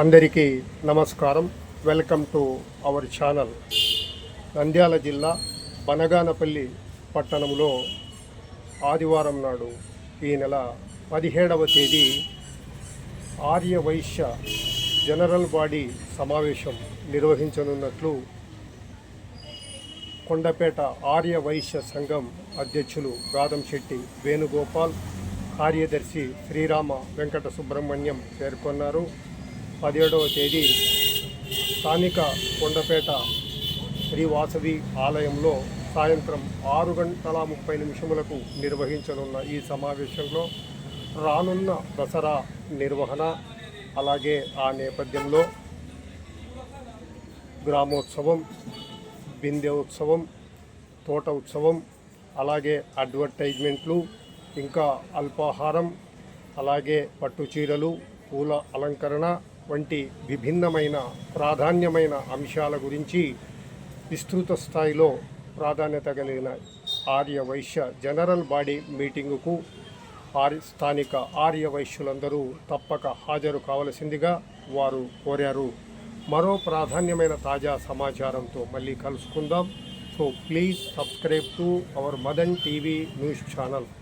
అందరికీ నమస్కారం. Welcome to our channel. Nandyal జిల్లా బనగానపల్లి పట్టణంలో ఆదివారం నాడు ఈ నెల పదిహేడవ తేదీ ఆర్య వైశ్య జనరల్ బాడీ సమావేశం నిర్వహించనున్నట్లు కొండపేట ఆర్య వైశ్య సంఘం అధ్యక్షులు గాదంశెట్టి వేణుగోపాల్ కార్యదర్శి శ్రీరామ వెంకట సుబ్రహ్మణ్యం పేర్కొన్నారు. పదిహేడవ తేదీ స్థానిక కొండపేట శ్రీ వాసవి ఆలయంలో సాయంత్రం ఆరు గంటల ముప్పై నిమిషములకు నిర్వహించనున్న ఈ సమావేశంలో రానున్న దసరా నిర్వహణ అలాగే ఆ నేపథ్యంలో గ్రామోత్సవం బిందె ఉత్సవం తోట ఉత్సవం అలాగే అడ్వర్టైజ్మెంట్లు ఇంకా అల్పాహారం అలాగే పట్టు చీరలు పూల అలంకరణ వంటి విభిన్నమైన ప్రాధాన్యమైన అంశాల గురించి విస్తృత స్థాయిలో ప్రాధాన్యత కలిగిన ఆర్య వైశ్య జనరల్ బాడీ మీటింగుకు ఆర్య స్థానిక ఆర్య వైశ్యులందరూ తప్పక హాజరు కావలసిందిగా వారు కోరారు. మరో ప్రాధాన్యమైన తాజా సమాచారంతో మళ్ళీ కలుసుకుందాం. So please subscribe to our Madan TV news channel.